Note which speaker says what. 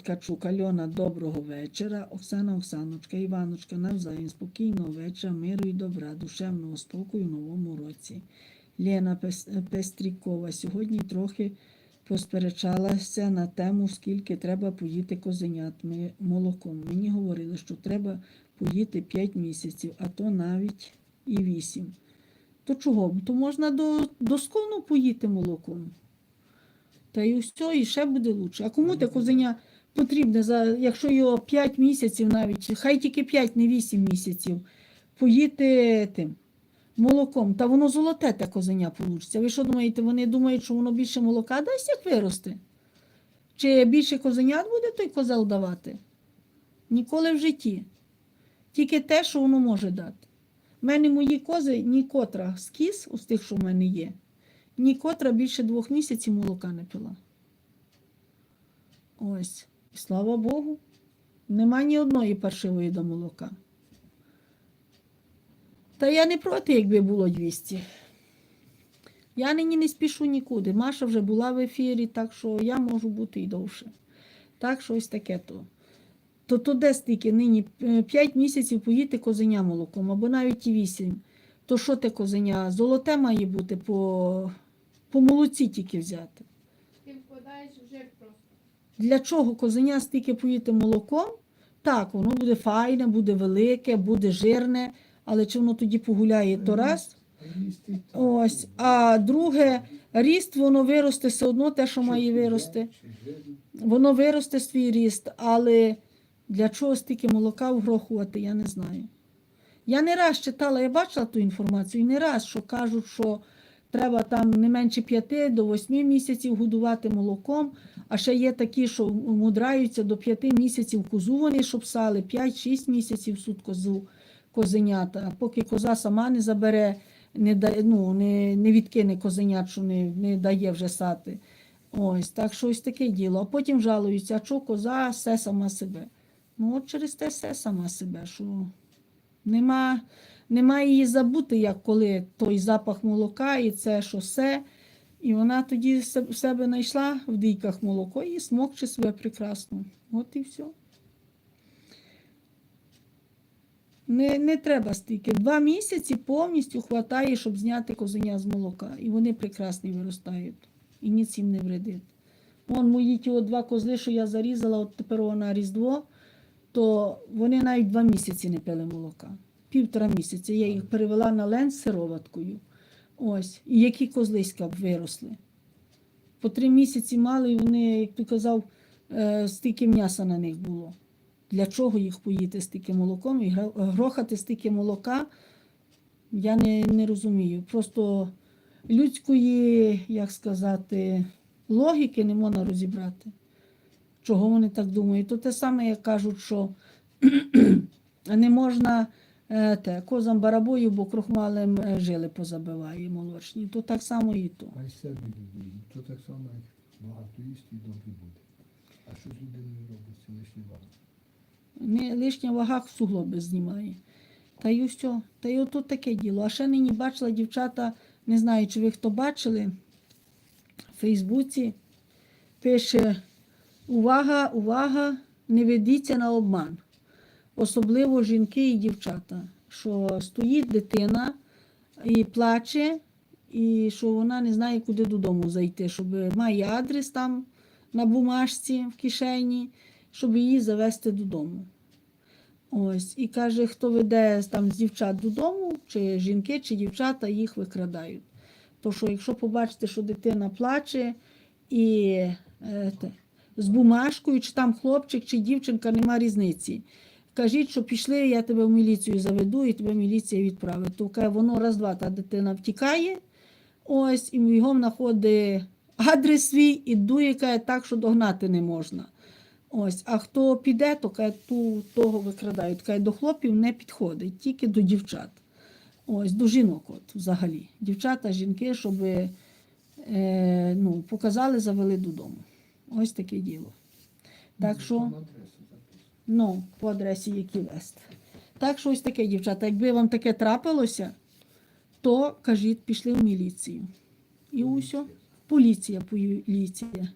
Speaker 1: Ткачук Альона, доброго вечора. Оксана Оксаночка, Іваночка, навзаєм спокійного вечора, миру і добра, душевного спокою в новому році. Лена Пестрікова сьогодні трохи посперечалася на тему, скільки треба поїти козенят молоком. Мені говорили, що треба поїти 5 місяців, а то навіть і 8. То чого? То можна до, доскону поїти молоком. Та й все, і ще буде лучше. А кому те козеня потрібне, за, якщо його 5 місяців навіть, хай тільки 5, не 8 місяців, поїти тим молоком, та воно золоте те козеня получиться. Ви що думаєте, вони думають, що воно більше молока дасть, як виросте? Чи більше козенят буде той козел давати? Ніколи в житті. Тільки те, що воно може дати. У мене мої кози ні котра з тих, що в мене є, ні котра більше двох місяців молока не пила. Ось. І слава Богу, нема ні одної паршивої до молока. Та я не проти, якби було 200. Я нині не спішу нікуди. Маша вже була в ефірі, так що я можу бути і довше. Так що ось таке то. То, то де стільки нині 5 місяців поїти козеня молоком, або навіть і 8. То що те козеня? Золоте має бути по, по молоці тільки взяти.
Speaker 2: Ти вкладаєш в жир просто.
Speaker 1: Для чого козеня стільки поїти молоком? Так, воно буде файне, буде велике, буде жирне, але чи воно тоді погуляє, то раз. Ось. А друге, ріст воно виросте все одно те, що має вирости. Воно виросте свій ріст, але для чого стільки молока вгрохувати, я не знаю. Я не раз читала, я бачила ту інформацію, і не раз, що кажуть, що треба там не менше 5 до 8 місяців годувати молоком, а ще є такі, що мудраються до 5 місяців козу вони, щоб псали, 5-6 місяців суд козу, козенята. А поки коза сама не забере, не, да, ну, не, не відкине козенят, що не, не дає вже сати. Ось, так що ось таке діло. А потім жалуються, а що коза все сама себе. Ну, от через те все сама себе, що нема, нема її забути, як коли той запах молока і це, що все. І вона тоді в себе знайшла в дійках молоко і смокче себе прекрасно. От і все. Не, не треба стільки. Два місяці повністю хватає, щоб зняти козеня з молока. І вони прекрасні виростають. І ніц їм не вредить. Вон мої ті два козли, що я зарізала, от тепер на Різдво, то вони навіть два місяці не пили молока. Півтора місяця. Я їх перевела на лен сироваткою. Ось. І які козлиська б виросли. По три місяці мали, і вони, як ти казав, е, стільки м'яса на них було. Для чого їх поїти стільки молоком і грохати стільки молока, я не, не розумію. Просто людської, як сказати, логіки не можна розібрати. Чого вони так думають? То те саме, як кажуть, що не можна те, козам барабою, бо крохмалем е, жили позабиває молочні. То так само і то.
Speaker 3: Хай себе люди. То так само, як багато їсти і добре буде. А що з людиною робиться лишні вага?
Speaker 1: Не, лишня вага в суглоби знімає. Та й все. Та й отут таке діло. А ще нині бачила дівчата, не знаю, чи ви хто бачили, в Фейсбуці пише: увага, увага, не ведіться на обман. Особливо жінки і дівчата, що стоїть дитина і плаче, і що вона не знає, куди додому зайти, щоб має адрес там на бумажці в кишені, щоб її завести додому. Ось, і каже, хто веде там з дівчат додому, чи жінки, чи дівчата, їх викрадають. То що, якщо побачите, що дитина плаче і е, те, з бумажкою, чи там хлопчик, чи дівчинка, нема різниці. Кажіть, що пішли, я тебе в міліцію заведу, і тебе міліція відправить. То каже, воно раз-два та дитина втікає, ось, і його знаходить адрес свій і дує каже, так, що догнати не можна. Ось, а хто піде, то каже, ту, того викрадають. Каже, до хлопів не підходить, тільки до дівчат. Ось, до жінок, от, взагалі. Дівчата, жінки, щоб е, ну, показали, завели додому. Ось таке діло. Так що. Ну, по адресі, які вести. Так що ось таке, дівчата. Якби вам таке трапилося, то кажіть, пішли в міліцію. І усе. Поліція, поліція.